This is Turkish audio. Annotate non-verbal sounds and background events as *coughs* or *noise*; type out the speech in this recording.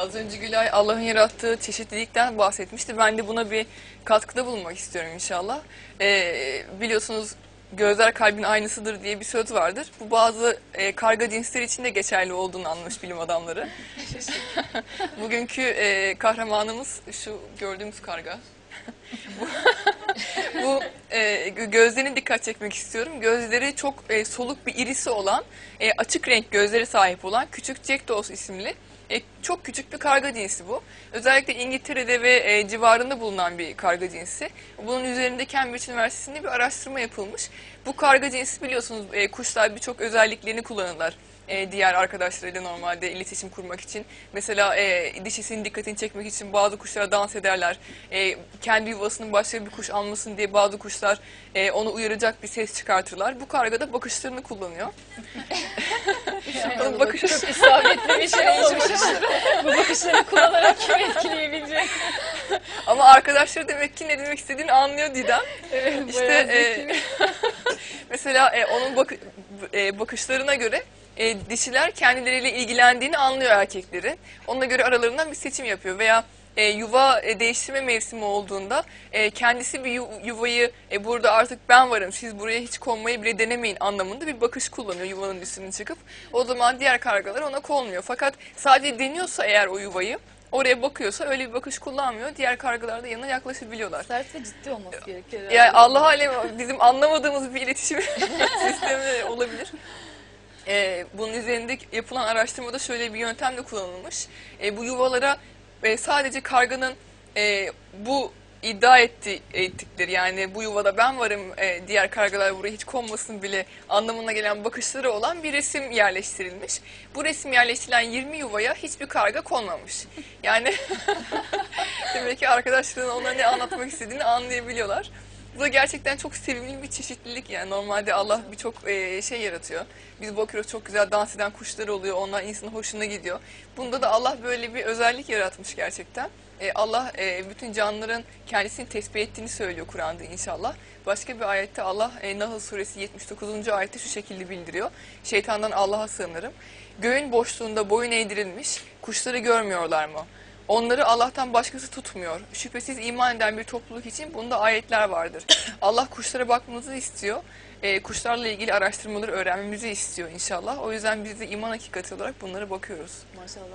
az önce Gülay Allah'ın yarattığı çeşitlilikten bahsetmişti. Ben de buna bir katkıda bulunmak istiyorum inşallah. Ee, biliyorsunuz gözler kalbin aynısıdır diye bir söz vardır. Bu bazı e, karga cinsleri için de geçerli olduğunu anlamış bilim adamları. *laughs* Bugünkü e, kahramanımız şu gördüğümüz karga. bu *laughs* bu e, gö- gözlerine dikkat çekmek istiyorum. Gözleri çok e, soluk bir irisi olan, e, açık renk gözleri sahip olan küçük Jackdaws isimli e, çok küçük bir karga cinsi bu. Özellikle İngiltere'de ve e, civarında bulunan bir karga cinsi. Bunun üzerinde Cambridge Üniversitesi'nde bir araştırma yapılmış. Bu karga cinsi biliyorsunuz e, kuşlar birçok özelliklerini kullanırlar. E, diğer arkadaşlarıyla normalde iletişim kurmak için. Mesela e, dişisinin dikkatini çekmek için bazı kuşlar dans ederler. E, kendi yuvasının başka bir kuş almasın diye bazı kuşlar e, onu uyaracak bir ses çıkartırlar. Bu karga da bakışlarını kullanıyor. *laughs* Onun bakışı Çok isabetli bir şey olmuş. Bu bakışları kullanarak kim etkileyebilecek? *laughs* Ama arkadaşları demek ki ne demek istediğini anlıyor Didem. *laughs* işte bayağı e, *laughs* mesela e, onun bak- e, bakışlarına göre e, dişiler kendileriyle ilgilendiğini anlıyor erkeklerin. Ona göre aralarından bir seçim yapıyor veya e, yuva e, değiştirme mevsimi olduğunda e, kendisi bir yu- yuvayı e, burada artık ben varım siz buraya hiç konmayı bile denemeyin anlamında bir bakış kullanıyor yuvanın üstüne çıkıp. O zaman diğer kargalar ona konmuyor. Fakat sadece deniyorsa eğer o yuvayı oraya bakıyorsa öyle bir bakış kullanmıyor. Diğer kargalar da yanına yaklaşabiliyorlar. Sert ve ciddi olması gerekiyor. herhalde. Yani Allah alem bizim anlamadığımız bir iletişim *laughs* sistemi olabilir. Ee, bunun üzerinde yapılan araştırmada şöyle bir yöntem de kullanılmış. Ee, bu yuvalara e, sadece karganın e, bu iddia etti, ettikleri yani bu yuvada ben varım e, diğer kargalar buraya hiç konmasın bile anlamına gelen bakışları olan bir resim yerleştirilmiş. Bu resim yerleştirilen 20 yuvaya hiçbir karga konmamış. Yani *laughs* demek ki arkadaşların ona ne anlatmak istediğini anlayabiliyorlar. Bu da gerçekten çok sevimli bir çeşitlilik yani normalde Allah birçok e, şey yaratıyor. Biz bakıyoruz çok güzel dans eden kuşlar oluyor onlar insanın hoşuna gidiyor. Bunda da Allah böyle bir özellik yaratmış gerçekten. E, Allah e, bütün canlıların kendisini tesbih ettiğini söylüyor Kur'an'da inşallah. Başka bir ayette Allah e, Nahl suresi 79. ayette şu şekilde bildiriyor. Şeytandan Allah'a sığınırım. Göğün boşluğunda boyun eğdirilmiş kuşları görmüyorlar mı? Onları Allah'tan başkası tutmuyor. Şüphesiz iman eden bir topluluk için bunda ayetler vardır. *coughs* Allah kuşlara bakmamızı istiyor. Ee, kuşlarla ilgili araştırmaları öğrenmemizi istiyor inşallah. O yüzden biz de iman hakikati olarak bunlara bakıyoruz. Maşallah.